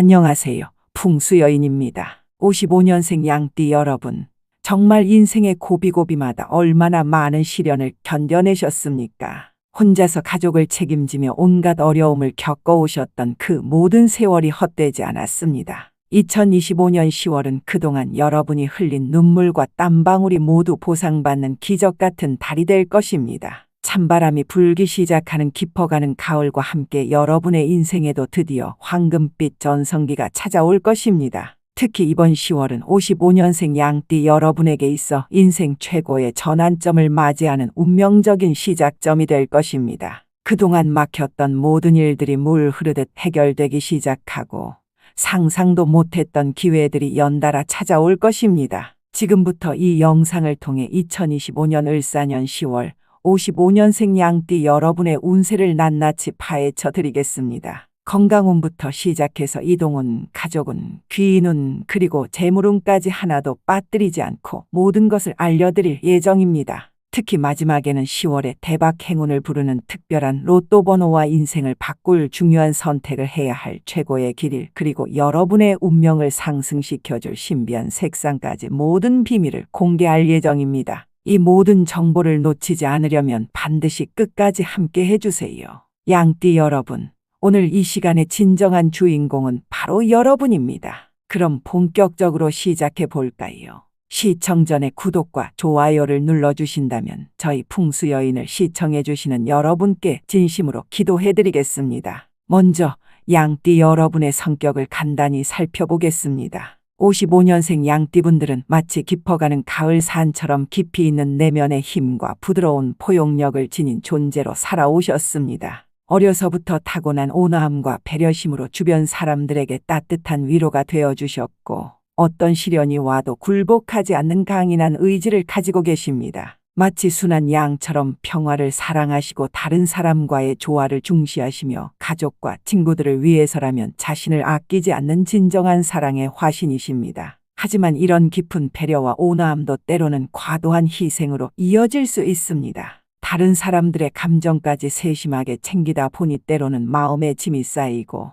안녕하세요. 풍수 여인입니다. 55년생 양띠 여러분. 정말 인생의 고비고비마다 얼마나 많은 시련을 견뎌내셨습니까? 혼자서 가족을 책임지며 온갖 어려움을 겪어오셨던 그 모든 세월이 헛되지 않았습니다. 2025년 10월은 그동안 여러분이 흘린 눈물과 땀방울이 모두 보상받는 기적 같은 달이 될 것입니다. 찬바람이 불기 시작하는 깊어가는 가을과 함께 여러분의 인생에도 드디어 황금빛 전성기가 찾아올 것입니다. 특히 이번 10월은 55년생 양띠 여러분에게 있어 인생 최고의 전환점을 맞이하는 운명적인 시작점이 될 것입니다. 그동안 막혔던 모든 일들이 물 흐르듯 해결되기 시작하고 상상도 못했던 기회들이 연달아 찾아올 것입니다. 지금부터 이 영상을 통해 2025년 을사년 10월 55년생 양띠 여러분의 운세를 낱낱이 파헤쳐 드리겠습니다. 건강운부터 시작해서 이동운, 가족운, 귀인운, 그리고 재물운까지 하나도 빠뜨리지 않고 모든 것을 알려드릴 예정입니다. 특히 마지막에는 10월에 대박 행운을 부르는 특별한 로또 번호와 인생을 바꿀 중요한 선택을 해야 할 최고의 길일 그리고 여러분의 운명을 상승시켜줄 신비한 색상까지 모든 비밀을 공개할 예정입니다. 이 모든 정보를 놓치지 않으려면 반드시 끝까지 함께 해주세요. 양띠 여러분, 오늘 이 시간의 진정한 주인공은 바로 여러분입니다. 그럼 본격적으로 시작해 볼까요? 시청 전에 구독과 좋아요를 눌러주신다면 저희 풍수여인을 시청해주시는 여러분께 진심으로 기도해드리겠습니다. 먼저 양띠 여러분의 성격을 간단히 살펴보겠습니다. 55년생 양띠분들은 마치 깊어가는 가을 산처럼 깊이 있는 내면의 힘과 부드러운 포용력을 지닌 존재로 살아오셨습니다. 어려서부터 타고난 온화함과 배려심으로 주변 사람들에게 따뜻한 위로가 되어 주셨고 어떤 시련이 와도 굴복하지 않는 강인한 의지를 가지고 계십니다. 마치 순한 양처럼 평화를 사랑하시고 다른 사람과의 조화를 중시하시며 가족과 친구들을 위해서라면 자신을 아끼지 않는 진정한 사랑의 화신이십니다. 하지만 이런 깊은 배려와 온화함도 때로는 과도한 희생으로 이어질 수 있습니다. 다른 사람들의 감정까지 세심하게 챙기다 보니 때로는 마음에 짐이 쌓이고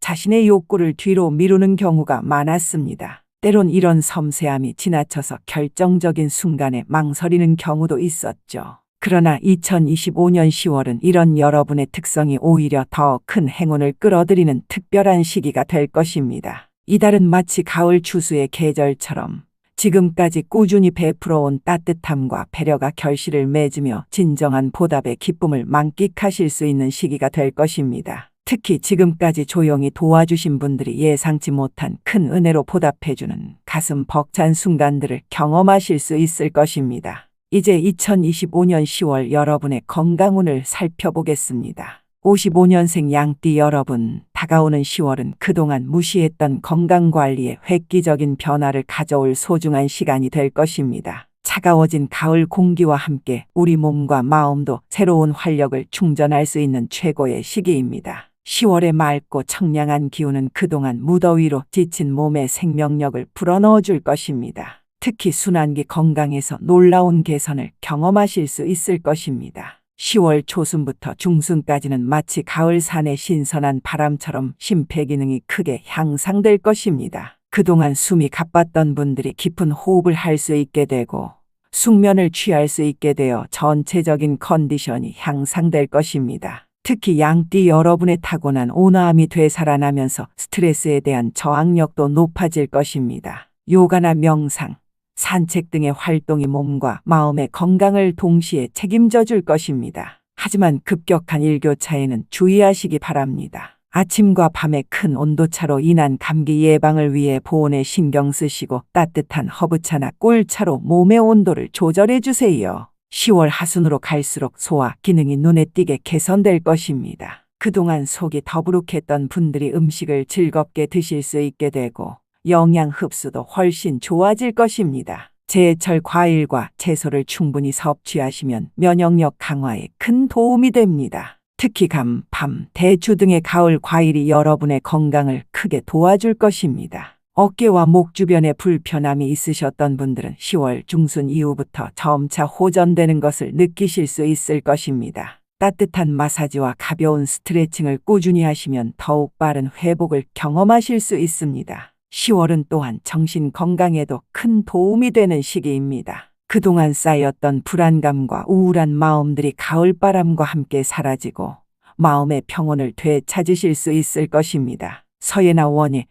자신의 욕구를 뒤로 미루는 경우가 많았습니다. 때론 이런 섬세함이 지나쳐서 결정적인 순간에 망설이는 경우도 있었죠. 그러나 2025년 10월은 이런 여러분의 특성이 오히려 더 큰 행운을 끌어들이는 특별한 시기가 될 것입니다. 이달은 마치 가을 추수의 계절처럼 지금까지 꾸준히 베풀어온 따뜻함과 배려가 결실을 맺으며 진정한 보답의 기쁨을 만끽하실 수 있는 시기가 될 것입니다. 특히 지금까지 조용히 도와주신 분들이 예상치 못한 큰 은혜로 보답해주는 가슴 벅찬 순간들을 경험하실 수 있을 것입니다. 이제 2025년 10월 여러분의 건강운을 살펴보겠습니다. 55년생 양띠 여러분, 다가오는 10월은 그동안 무시했던 건강관리에 획기적인 변화를 가져올 소중한 시간이 될 것입니다. 차가워진 가을 공기와 함께 우리 몸과 마음도 새로운 활력을 충전할 수 있는 최고의 시기입니다. 10월의 맑고 청량한 기운은 그동안 무더위로 지친 몸에 생명력을 불어넣어 줄 것입니다. 특히 순환기 건강에서 놀라운 개선을 경험하실 수 있을 것입니다. 10월 초순부터 중순까지는 마치 가을 산의 신선한 바람처럼 심폐기능이 크게 향상될 것입니다. 그동안 숨이 가빴던 분들이 깊은 호흡을 할 수 있게 되고 숙면을 취할 수 있게 되어 전체적인 컨디션이 향상될 것입니다. 특히 양띠 여러분의 타고난 온화함이 되살아나면서 스트레스에 대한 저항력도 높아질 것입니다. 요가나 명상, 산책 등의 활동이 몸과 마음의 건강을 동시에 책임져 줄 것입니다. 하지만 급격한 일교차에는 주의하시기 바랍니다. 아침과 밤의 큰 온도차로 인한 감기 예방을 위해 보온에 신경 쓰시고 따뜻한 허브차나 꿀차로 몸의 온도를 조절해 주세요. 10월 하순으로 갈수록 소화 기능이 눈에 띄게 개선될 것입니다. 그동안 속이 더부룩했던 분들이 음식을 즐겁게 드실 수 있게 되고 영양 흡수도 훨씬 좋아질 것입니다. 제철 과일과 채소를 충분히 섭취하시면 면역력 강화에 큰 도움이 됩니다. 특히 감, 밤, 대추 등의 가을 과일이 여러분의 건강을 크게 도와줄 것입니다. 어깨와 목 주변에 불편함이 있으셨던 분들은 10월 중순 이후부터 점차 호전되는 것을 느끼실 수 있을 것입니다. 따뜻한 마사지와 가벼운 스트레칭을 꾸준히 하시면 더욱 빠른 회복을 경험하실 수 있습니다. 10월은 또한 정신 건강에도 큰 도움이 되는 시기입니다. 그동안 쌓였던 불안감과 우울한 마음들이 가을바람과 함께 사라지고 마음의 평온을 되찾으실 수 있을 것입니다. 서예나 원예,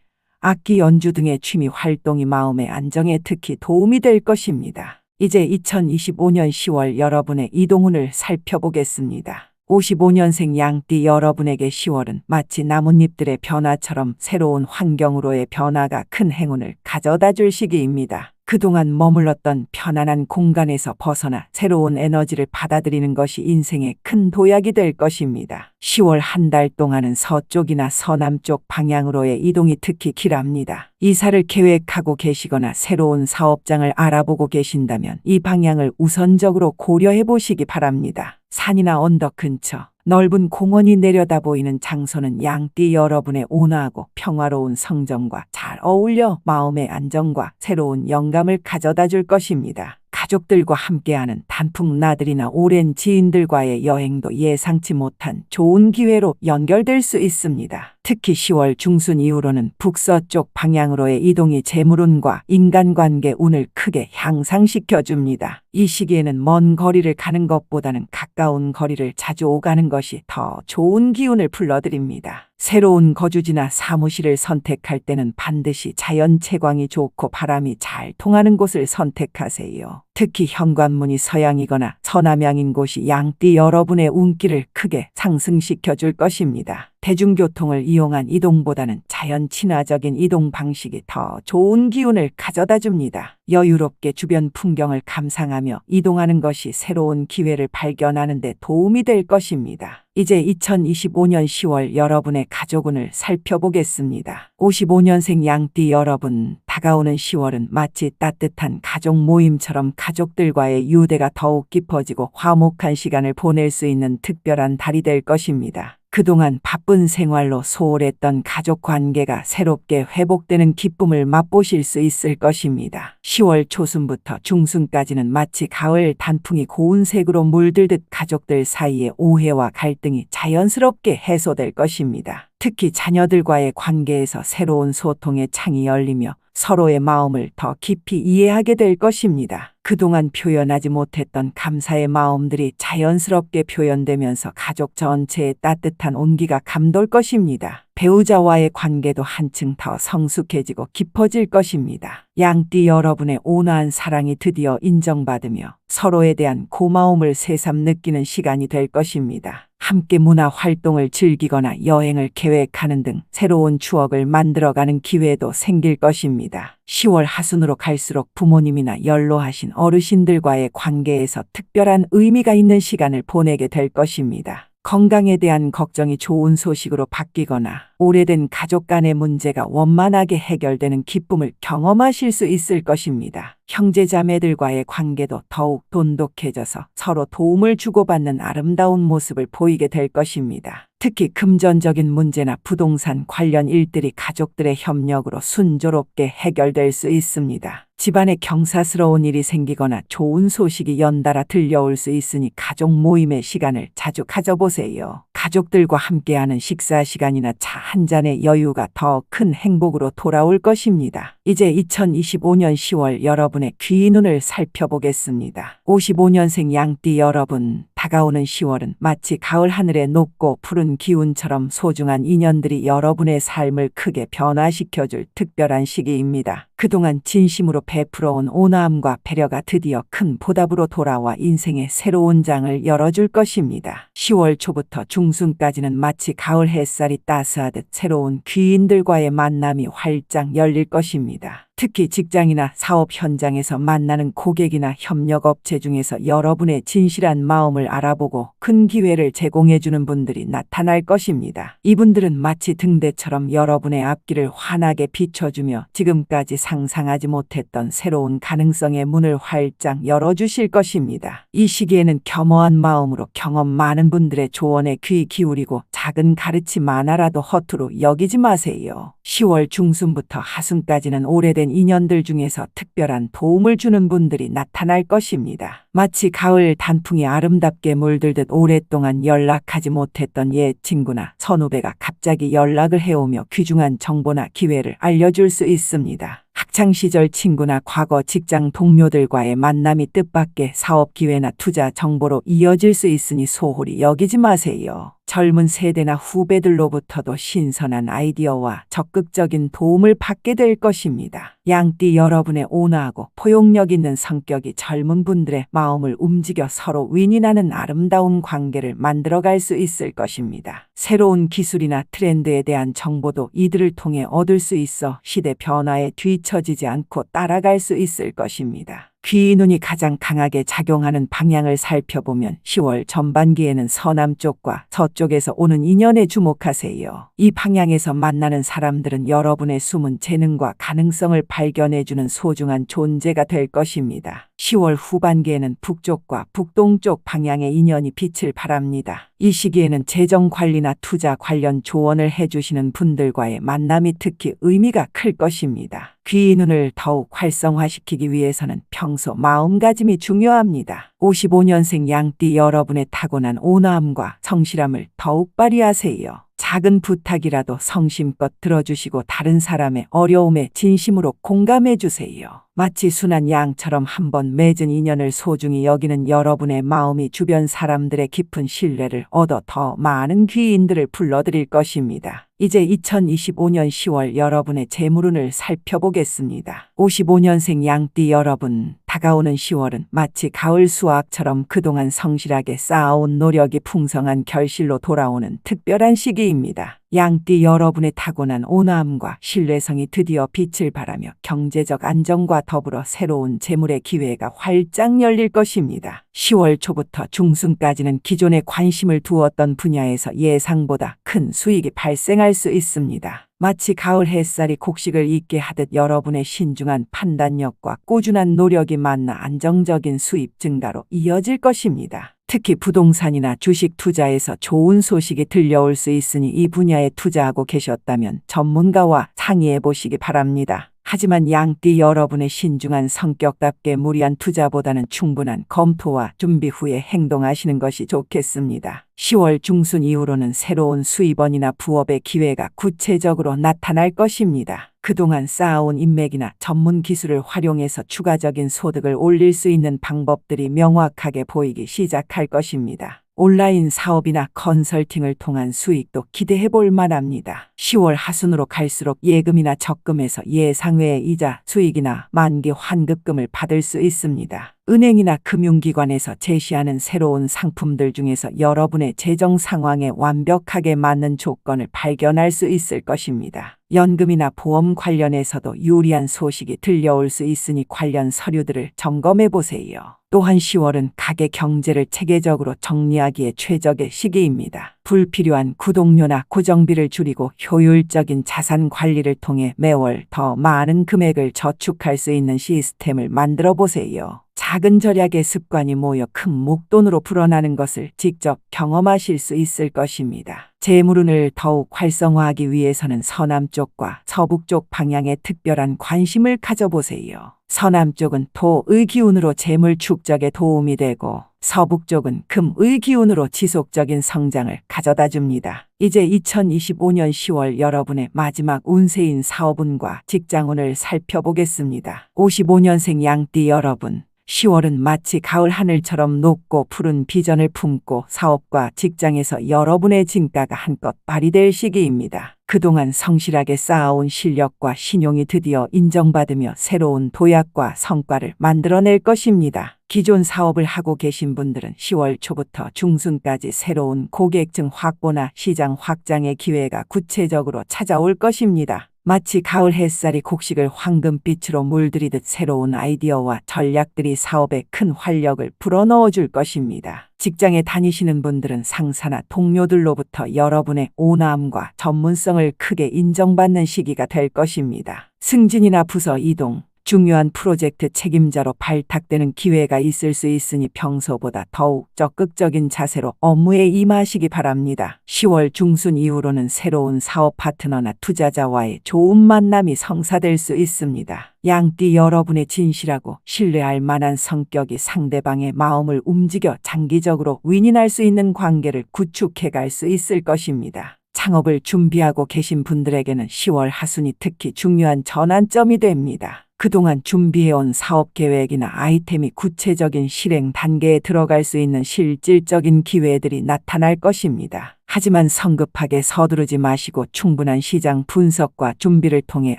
악기 연주 등의 취미 활동이 마음의 안정에 특히 도움이 될 것입니다. 이제 2025년 10월 여러분의 이동운을 살펴보겠습니다. 55년생 양띠 여러분에게 10월은 마치 나뭇잎들의 변화처럼 새로운 환경으로의 변화가 큰 행운을 가져다 줄 시기입니다. 그동안 머물렀던 편안한 공간에서 벗어나 새로운 에너지를 받아들이는 것이 인생의 큰 도약이 될 것입니다. 10월 한 달 동안은 서쪽이나 서남쪽 방향으로의 이동이 특히 길합니다. 이사를 계획하고 계시거나 새로운 사업장을 알아보고 계신다면 이 방향을 우선적으로 고려해 보시기 바랍니다. 산이나 언덕 근처, 넓은 공원이 내려다 보이는 장소는 양띠 여러분의 온화하고 평화로운 성정과 잘 어울려 마음의 안정과 새로운 영감을 가져다 줄 것입니다. 가족들과 함께하는 단풍 나들이나 오랜 지인들과의 여행도 예상치 못한 좋은 기회로 연결될 수 있습니다. 특히 10월 중순 이후로는 북서쪽 방향으로의 이동이 재물운과 인간관계 운을 크게 향상시켜 줍니다. 이 시기에는 먼 거리를 가는 것보다는 가까운 거리를 자주 오가는 것이 더 좋은 기운을 불러드립니다. 새로운 거주지나 사무실을 선택할 때는 반드시 자연 채광이 좋고 바람이 잘 통하는 곳을 선택하세요. 특히 현관문이 서양이거나 서남향인 곳이 양띠 여러분의 운기를 크게 상승시켜 줄 것입니다. 대중교통을 이용한 이동보다는 자연 친화적인 이동 방식이 더 좋은 기운을 가져다 줍니다. 여유롭게 주변 풍경을 감상하며 이동하는 것이 새로운 기회를 발견하는 데 도움이 될 것입니다. 이제 2025년 10월 여러분의 가족운을 살펴보겠습니다. 55년생 양띠 여러분, 다가오는 10월은 마치 따뜻한 가족 모임처럼 가족들과의 유대가 더욱 깊어지고 화목한 시간을 보낼 수 있는 특별한 달이 될 것입니다. 그동안 바쁜 생활로 소홀했던 가족 관계가 새롭게 회복되는 기쁨을 맛보실 수 있을 것입니다. 10월 초순부터 중순까지는 마치 가을 단풍이 고운 색으로 물들듯 가족들 사이의 오해와 갈등이 자연스럽게 해소될 것입니다. 특히 자녀들과의 관계에서 새로운 소통의 창이 열리며 서로의 마음을 더 깊이 이해하게 될 것입니다. 그동안 표현하지 못했던 감사의 마음들이 자연스럽게 표현되면서 가족 전체의 따뜻한 온기가 감돌 것입니다. 배우자와의 관계도 한층 더 성숙해지고 깊어질 것입니다. 양띠 여러분의 온화한 사랑이 드디어 인정받으며 서로에 대한 고마움을 새삼 느끼는 시간이 될 것입니다. 함께 문화 활동을 즐기거나 여행을 계획하는 등 새로운 추억을 만들어가는 기회도 생길 것입니다. 10월 하순으로 갈수록 부모님이나 연로하신 어르신들과의 관계에서 특별한 의미가 있는 시간을 보내게 될 것입니다. 건강에 대한 걱정이 좋은 소식으로 바뀌거나 오래된 가족 간의 문제가 원만하게 해결되는 기쁨을 경험하실 수 있을 것입니다. 형제 자매들과의 관계도 더욱 돈독해져서 서로 도움을 주고받는 아름다운 모습을 보이게 될 것입니다. 특히 금전적인 문제나 부동산 관련 일들이 가족들의 협력으로 순조롭게 해결될 수 있습니다. 집안에 경사스러운 일이 생기거나 좋은 소식이 연달아 들려올 수 있으니 가족 모임의 시간을 자주 가져보세요. 가족들과 함께하는 식사 시간이나 차 한 잔의 여유가 더 큰 행복으로 돌아올 것입니다. 이제 2025년 10월 여러분의 귀 눈을 살펴보겠습니다. 55년생 양띠 여러분, 다가오는 10월은 마치 가을 하늘의 높고 푸른 기운처럼 소중한 인연들이 여러분의 삶을 크게 변화시켜줄 특별한 시기입니다. 그동안 진심으로 베풀어온 온화함과 배려가 드디어 큰 보답으로 돌아와 인생의 새로운 장을 열어줄 것입니다. 10월 초부터 중순까지는 마치 가을 햇살이 따스하듯 새로운 귀인들과의 만남이 활짝 열릴 것입니다. 특히 직장이나 사업 현장에서 만나는 고객이나 협력업체 중에서 여러분의 진실한 마음을 알아보고 큰 기회를 제공해주는 분들이 나타날 것입니다. 이분들은 마치 등대처럼 여러분의 앞길을 환하게 비춰주며 지금까지 상상하지 못했던 새로운 가능성의 문을 활짝 열어주실 것입니다. 이 시기에는 겸허한 마음으로 경험 많은 분들의 조언에 귀 기울이고 작은 가르침 하나라도 허투루 여기지 마세요. 10월 중순부터 하순까지는 오래된 오래된 인연들 중에서 특별한 도움을 주는 분들이 나타날 것입니다. 마치 가을 단풍이 아름답게 물들듯 오랫동안 연락하지 못했던 옛 친구나 선후배가 갑자기 연락을 해오며 귀중한 정보나 기회를 알려줄 수 있습니다. 학창시절 친구나 과거 직장 동료들과의 만남이 뜻밖의 사업 기회나 투자 정보로 이어질 수 있으니 소홀히 여기지 마세요. 젊은 세대나 후배들로부터도 신선한 아이디어와 적극적인 도움을 받게 될 것입니다. 양띠 여러분의 온화하고 포용력 있는 성격이 젊은 분들의 마음을 움직여 서로 윈윈하는 아름다운 관계를 만들어갈 수 있을 것입니다. 새로운 기술이나 트렌드에 대한 정보도 이들을 통해 얻을 수 있어 시대 변화에 뒤처지지 않고 따라갈 수 있을 것입니다. 귀, 눈이 가장 강하게 작용하는 방향을 살펴보면 10월 전반기에는 서남 쪽과 서쪽에서 오는 인연에 주목하세요. 이 방향에서 만나는 사람들은 여러분의 숨은 재능과 가능성을 발견해주는 소중한 존재가 될 것입니다. 10월 후반기에는 북쪽과 북동쪽 방향의 인연이 빛을 발합니다. 이 시기에는 재정 관리나 투자 관련 조언을 해주시는 분들과의 만남이 특히 의미가 클 것입니다. 귀, 눈을 더욱 활성화시키기 위해서는 평소 마음가짐이 중요합니다. 55년생 양띠 여러분의 타고난 온화함과 성실함을 더욱 발휘하세요. 작은 부탁이라도 성심껏 들어주시고 다른 사람의 어려움에 진심으로 공감해 주세요. 마치 순한 양처럼 한번 맺은 인연을 소중히 여기는 여러분의 마음이 주변 사람들의 깊은 신뢰를 얻어 더 많은 귀인들을 불러들일 것입니다. 이제 2025년 10월 여러분의 재물운을 살펴보겠습니다. 55년생 양띠 여러분, 다가오는 10월은 마치 가을 수확처럼 그동안 성실하게 쌓아온 노력이 풍성한 결실로 돌아오는 특별한 시기입니다. 양띠 여러분의 타고난 온화함과 신뢰성이 드디어 빛을 발하며 경제적 안정과 더불어 새로운 재물의 기회가 활짝 열릴 것입니다. 10월 초부터 중순까지는 기존에 관심을 두었던 분야에서 예상보다 큰 수익이 발생할 수 있습니다. 마치 가을 햇살이 곡식을 익게 하듯 여러분의 신중한 판단력과 꾸준한 노력이 만나 안정적인 수입 증가로 이어질 것입니다. 특히 부동산이나 주식 투자에서 좋은 소식이 들려올 수 있으니 이 분야에 투자하고 계셨다면 전문가와 상의해 보시기 바랍니다. 하지만 양띠 여러분의 신중한 성격답게 무리한 투자보다는 충분한 검토와 준비 후에 행동하시는 것이 좋겠습니다. 10월 중순 이후로는 새로운 수입원이나 부업의 기회가 구체적으로 나타날 것입니다. 그동안 쌓아온 인맥이나 전문 기술을 활용해서 추가적인 소득을 올릴 수 있는 방법들이 명확하게 보이기 시작할 것입니다. 온라인 사업이나 컨설팅을 통한 수익도 기대해 볼 만합니다. 10월 하순으로 갈수록 예금이나 적금에서 예상외의 이자, 수익이나 만기 환급금을 받을 수 있습니다. 은행이나 금융기관에서 제시하는 새로운 상품들 중에서 여러분의 재정 상황에 완벽하게 맞는 조건을 발견할 수 있을 것입니다. 연금이나 보험 관련해서도 유리한 소식이 들려올 수 있으니 관련 서류들을 점검해 보세요. 또한 10월은 가계 경제를 체계적으로 정리하기에 최적의 시기입니다. 불필요한 구독료나 고정비를 줄이고 효율적인 자산 관리를 통해 매월 더 많은 금액을 저축할 수 있는 시스템을 만들어 보세요. 작은 절약의 습관이 모여 큰 목돈으로 불어나는 것을 직접 경험하실 수 있을 것입니다. 재물운을 더욱 활성화하기 위해서는 서남쪽과 서북쪽 방향에 특별한 관심을 가져보세요. 서남쪽은 토의 기운으로 재물 축적에 도움이 되고 서북쪽은 금의 기운으로 지속적인 성장을 가져다 줍니다. 이제 2025년 10월 여러분의 마지막 운세인 사업운과 직장운을 살펴보겠습니다. 55년생 양띠 여러분, 10월은 마치 가을 하늘처럼 높고 푸른 비전을 품고 사업과 직장에서 여러분의 진가가 한껏 발휘될 시기입니다. 그동안 성실하게 쌓아온 실력과 신용이 드디어 인정받으며 새로운 도약과 성과를 만들어낼 것입니다. 기존 사업을 하고 계신 분들은 10월 초부터 중순까지 새로운 고객층 확보나 시장 확장의 기회가 구체적으로 찾아올 것입니다. 마치 가을 햇살이 곡식을 황금빛으로 물들이듯 새로운 아이디어와 전략들이 사업에 큰 활력을 불어넣어 줄 것입니다. 직장에 다니시는 분들은 상사나 동료들로부터 여러분의 온화함과 전문성을 크게 인정받는 시기가 될 것입니다. 승진이나 부서 이동, 중요한 프로젝트 책임자로 발탁되는 기회가 있을 수 있으니 평소보다 더욱 적극적인 자세로 업무에 임하시기 바랍니다. 10월 중순 이후로는 새로운 사업 파트너나 투자자와의 좋은 만남이 성사될 수 있습니다. 양띠 여러분의 진실하고 신뢰할 만한 성격이 상대방의 마음을 움직여 장기적으로 윈윈할 수 있는 관계를 구축해 갈 수 있을 것입니다. 창업을 준비하고 계신 분들에게는 10월 하순이 특히 중요한 전환점이 됩니다. 그동안 준비해온 사업 계획이나 아이템이 구체적인 실행 단계에 들어갈 수 있는 실질적인 기회들이 나타날 것입니다. 하지만 성급하게 서두르지 마시고 충분한 시장 분석과 준비를 통해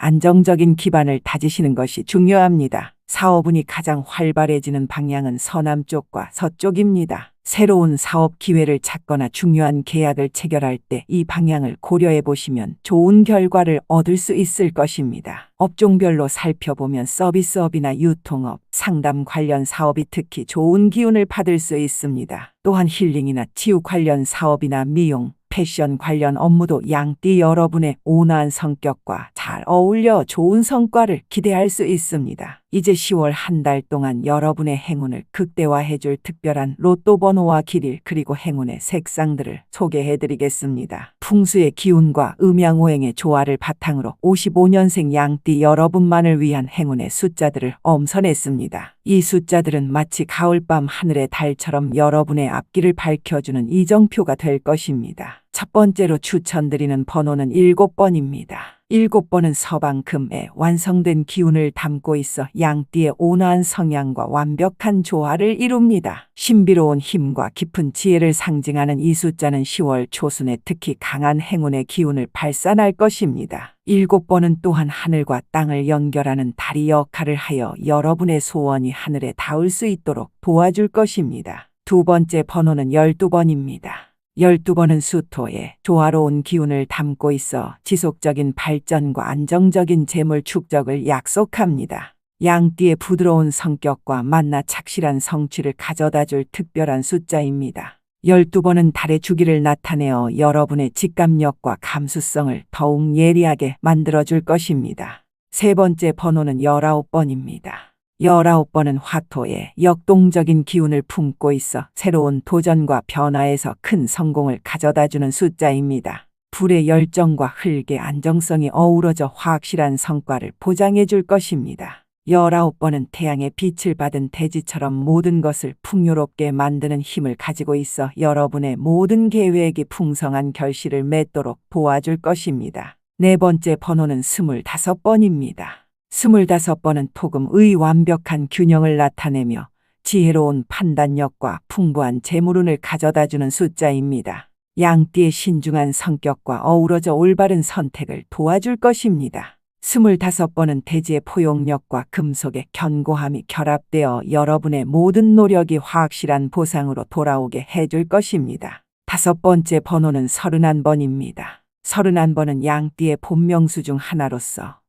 안정적인 기반을 다지시는 것이 중요합니다. 사업운이 가장 활발해지는 방향은 서남 쪽과 서쪽입니다. 새로운 사업 기회를 찾거나 중요한 계약을 체결할 때 이 방향을 고려해 보시면 좋은 결과를 얻을 수 있을 것입니다. 업종별로 살펴보면 서비스업이나 유통업, 상담 관련 사업이 특히 좋은 기운을 받을 수 있습니다. 또한 힐링이나 치유 관련 사업이나 미용, 패션 관련 업무도 양띠 여러분의 온화한 성격과 잘 어울려 좋은 성과를 기대할 수 있습니다. 이제 10월 한 달 동안 여러분의 행운을 극대화해줄 특별한 로또 번호와 길일 그리고 행운의 색상들을 소개해드리겠습니다. 풍수의 기운과 음양오행의 조화를 바탕으로 55년생 양띠 여러분만을 위한 행운의 숫자들을 엄선했습니다. 이 숫자들은 마치 가을밤 하늘의 달처럼 여러분의 앞길을 밝혀주는 이정표가 될 것입니다. 첫 번째로 추천드리는 번호는 7번입니다. 7번은 서방금의 완성된 기운을 담고 있어 양띠의 온화한 성향과 완벽한 조화를 이룹니다. 신비로운 힘과 깊은 지혜를 상징하는 이 숫자는 10월 초순에 특히 강한 행운의 기운을 발산할 것입니다. 7번은 또한 하늘과 땅을 연결하는 다리 역할을 하여 여러분의 소원이 하늘에 닿을 수 있도록 도와줄 것입니다. 두 번째 번호는 12번입니다. 12번은 수토에 조화로운 기운을 담고 있어 지속적인 발전과 안정적인 재물 축적을 약속합니다. 양띠의 부드러운 성격과 만나 착실한 성취를 가져다 줄 특별한 숫자입니다. 12번은 달의 주기를 나타내어 여러분의 직감력과 감수성을 더욱 예리하게 만들어 줄 것입니다. 세 번째 번호는 19번입니다. 19번은 화토에 역동적인 기운을 품고 있어 새로운 도전과 변화에서 큰 성공을 가져다 주는 숫자입니다. 불의 열정과 흙의 안정성이 어우러져 확실한 성과를 보장해 줄 것입니다. 19번은 태양의 빛을 받은 대지처럼 모든 것을 풍요롭게 만드는 힘을 가지고 있어 여러분의 모든 계획이 풍성한 결실을 맺도록 도와줄 것입니다. 네 번째 번호는 25번입니다. 스물다섯 번은 토금의 완벽한 균형을 나타내며 지혜로운 판단력과 풍부한 재물운을 가져다주는 숫자입니다. 양띠의 신중한 성격과 어우러져 올바른 선택을 도와줄 것입니다. 스물다섯 번은 대지의 포용력과 금속의 견고함이 결합되어 여러분의 모든 노력이 확실한 보상으로 돌아오게 해줄 것입니다. 다섯 번째 번호는 서른한 번입니다. 서른한 번은 양띠의 본명수 중 하나로서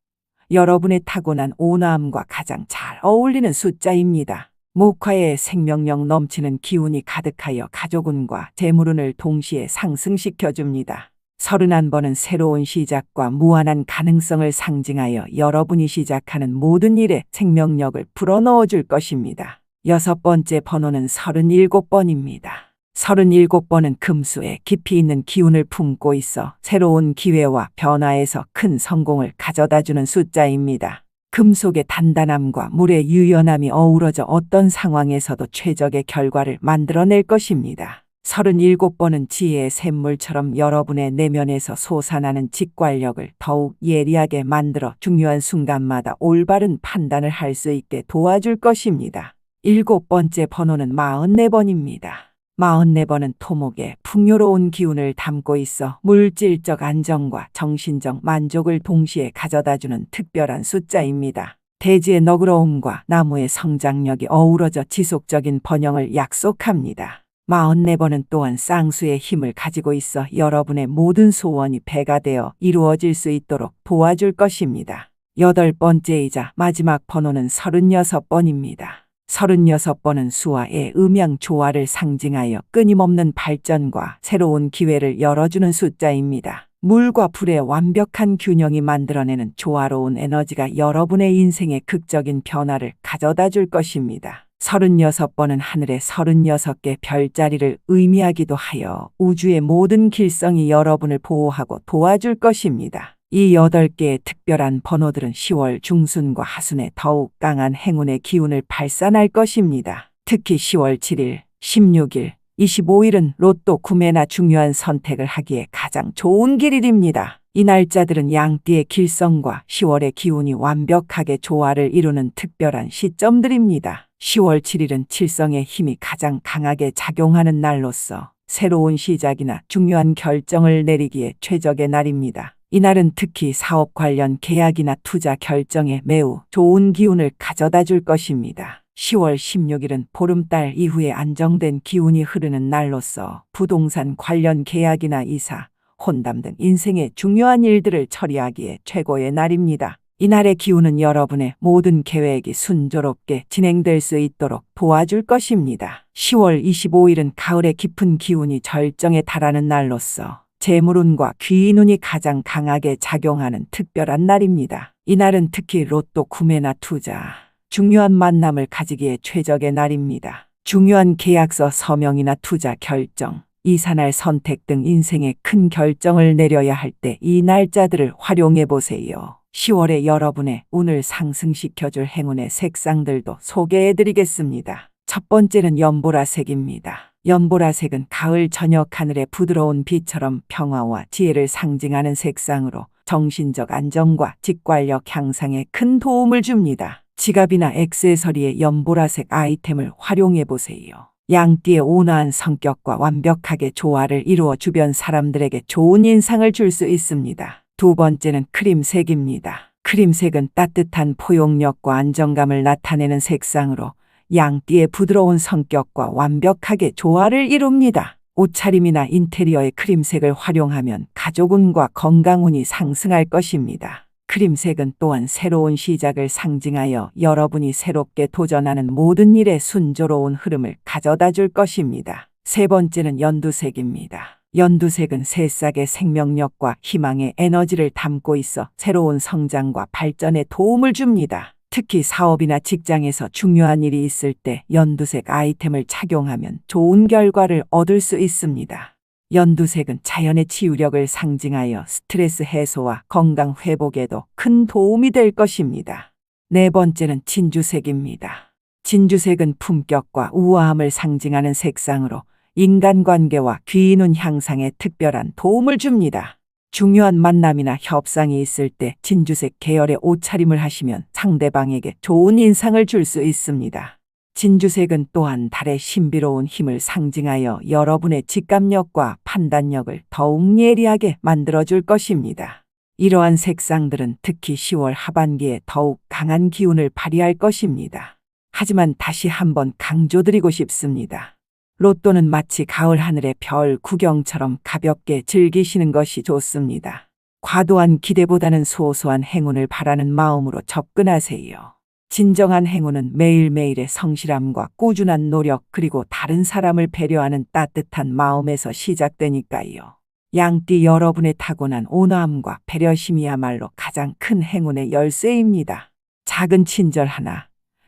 여러분의 타고난 온화함과 가장 잘 어울리는 숫자입니다. 목화의 생명력 넘치는 기운이 가득하여 가족운과 재물운을 동시에 상승시켜 줍니다. 서른한 번은 새로운 시작과 무한한 가능성을 상징하여 여러분이 시작하는 모든 일에 생명력을 불어넣어 줄 것입니다. 여섯 번째 번호는 서른일곱 번입니다. 37번은 금수에 깊이 있는 기운을 품고 있어 새로운 기회와 변화에서 큰 성공을 가져다 주는 숫자입니다. 금속의 단단함과 물의 유연함이 어우러져 어떤 상황에서도 최적의 결과를 만들어낼 것입니다. 37번은 지혜의 샘물처럼 여러분의 내면에서 솟아나는 직관력을 더욱 예리하게 만들어 중요한 순간마다 올바른 판단을 할 수 있게 도와줄 것입니다. 일곱 번째 번호는 44번입니다. 44번은 토목에 풍요로운 기운을 담고 있어 물질적 안정과 정신적 만족을 동시에 가져다주는 특별한 숫자입니다. 대지의 너그러움과 나무의 성장력이 어우러져 지속적인 번영을 약속합니다. 44번은 또한 쌍수의 힘을 가지고 있어 여러분의 모든 소원이 배가 되어 이루어질 수 있도록 도와줄 것입니다. 여덟 번째이자 마지막 번호는 36번입니다. 36 번은 수와의 음양 조화를 상징하여 끊임없는 발전과 새로운 기회를 열어주는 숫자입니다. 물과 불의 완벽한 균형이 만들어내는 조화로운 에너지가 여러분의 인생에 극적인 변화를 가져다 줄 것입니다. 36번은 하늘의 36개 별자리를 의미하기도 하여 우주의 모든 길성이 여러분을 보호하고 도와줄 것입니다. 이 8개의 특별한 번호들은 10월 중순과 하순에 더욱 강한 행운의 기운을 발산할 것입니다. 특히 10월 7일, 16일, 25일은 로또 구매나 중요한 선택을 하기에 가장 좋은 길일입니다. 이 날짜들은 양띠의 길성과 10월의 기운이 완벽하게 조화를 이루는 특별한 시점들입니다. 10월 7일은 칠성의 힘이 가장 강하게 작용하는 날로서 새로운 시작이나 중요한 결정을 내리기에 최적의 날입니다. 이날은 특히 사업 관련 계약이나 투자 결정에 매우 좋은 기운을 가져다 줄 것입니다. 10월 16일은 보름달 이후에 안정된 기운이 흐르는 날로서 부동산 관련 계약이나 이사, 혼담 등 인생의 중요한 일들을 처리하기에 최고의 날입니다. 이날의 기운은 여러분의 모든 계획이 순조롭게 진행될 수 있도록 도와줄 것입니다. 10월 25일은 가을의 깊은 기운이 절정에 달하는 날로서 재물운과 귀인운이 가장 강하게 작용하는 특별한 날입니다. 이날은 특히 로또 구매나 투자, 중요한 만남을 가지기에 최적의 날입니다. 중요한 계약서 서명이나 투자 결정, 이사날 선택 등 인생의 큰 결정을 내려야 할 때 이 날짜들을 활용해 보세요. 10월에 여러분의 운을 상승시켜줄 행운의 색상들도 소개해 드리겠습니다. 첫 번째는 연보라색입니다. 연보라색은 가을 저녁 하늘의 부드러운 빛처럼 평화와 지혜를 상징하는 색상으로 정신적 안정과 직관력 향상에 큰 도움을 줍니다. 지갑이나 액세서리에 연보라색 아이템을 활용해 보세요. 양띠의 온화한 성격과 완벽하게 조화를 이루어 주변 사람들에게 좋은 인상을 줄 수 있습니다. 두 번째는 크림색입니다. 크림색은 따뜻한 포용력과 안정감을 나타내는 색상으로 양띠의 부드러운 성격과 완벽하게 조화를 이룹니다. 옷차림이나 인테리어의 크림색을 활용하면 가족운과 건강운이 상승할 것입니다. 크림색은 또한 새로운 시작을 상징하여 여러분이 새롭게 도전하는 모든 일에 순조로운 흐름을 가져다 줄 것입니다. 세 번째는 연두색입니다. 연두색은 새싹의 생명력과 희망의 에너지를 담고 있어 새로운 성장과 발전에 도움을 줍니다. 특히 사업이나 직장에서 중요한 일이 있을 때 연두색 아이템을 착용하면 좋은 결과를 얻을 수 있습니다. 연두색은 자연의 치유력을 상징하여 스트레스 해소와 건강 회복에도 큰 도움이 될 것입니다. 네 번째는 진주색입니다. 진주색은 품격과 우아함을 상징하는 색상으로 인간관계와 귀인운 향상에 특별한 도움을 줍니다. 중요한 만남이나 협상이 있을 때 진주색 계열의 옷차림을 하시면 상대방에게 좋은 인상을 줄 수 있습니다. 진주색은 또한 달의 신비로운 힘을 상징하여 여러분의 직감력과 판단력을 더욱 예리하게 만들어줄 것입니다. 이러한 색상들은 특히 10월 하반기에 더욱 강한 기운을 발휘할 것입니다. 하지만 다시 한번 강조드리고 싶습니다. 로또는 마치 가을 하늘의 별 구경처럼 가볍게 즐기시는 것이 좋습니다. 과도한 기대보다는 소소한 행운을 바라는 마음으로 접근하세요. 진정한 행운은 매일매일의 성실함과 꾸준한 노력 그리고 다른 사람을 배려하는 따뜻한 마음에서 시작되니까요. 양띠 여러분의 타고난 온화함과 배려심이야말로 가장 큰 행운의 열쇠입니다. 작은 친절 하나,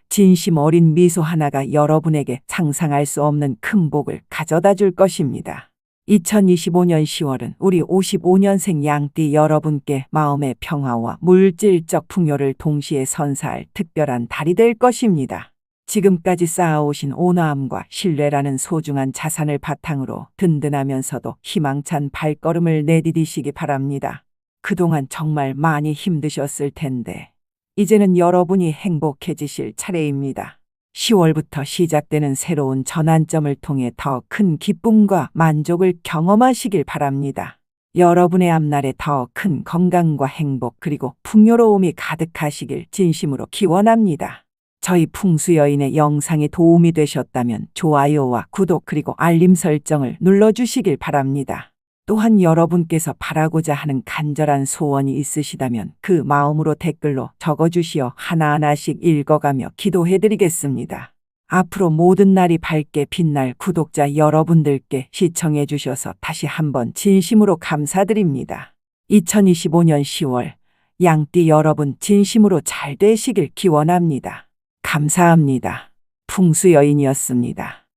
진심 어린 미소 하나가 여러분에게 상상할 수 없는 큰 복을 가져다 줄 것입니다. 2025년 10월은 우리 55년생 양띠 여러분께 마음의 평화와 물질적 풍요를 동시에 선사할 특별한 달이 될 것입니다. 지금까지 쌓아오신 온화함과 신뢰라는 소중한 자산을 바탕으로 든든하면서도 희망찬 발걸음을 내디디시기 바랍니다. 그동안 정말 많이 힘드셨을 텐데 이제는 여러분이 행복해지실 차례입니다. 10월부터 시작되는 새로운 전환점을 통해 더 큰 기쁨과 만족을 경험하시길 바랍니다. 여러분의 앞날에 더 큰 건강과 행복 그리고 풍요로움이 가득하시길 진심으로 기원합니다. 저희 풍수여인의 영상이 도움이 되셨다면 좋아요와 구독 그리고 알림 설정을 눌러주시길 바랍니다. 또한 여러분께서 바라고자 하는 간절한 소원이 있으시다면 그 마음으로 댓글로 적어주시어 하나하나씩 읽어가며 기도해드리겠습니다. 앞으로 모든 날이 밝게 빛날 구독자 여러분들께 시청해 주셔서 다시 한번 진심으로 감사드립니다. 2025년 10월 양띠 여러분 진심으로 잘 되시길 기원합니다. 감사합니다. 풍수 여인이었습니다.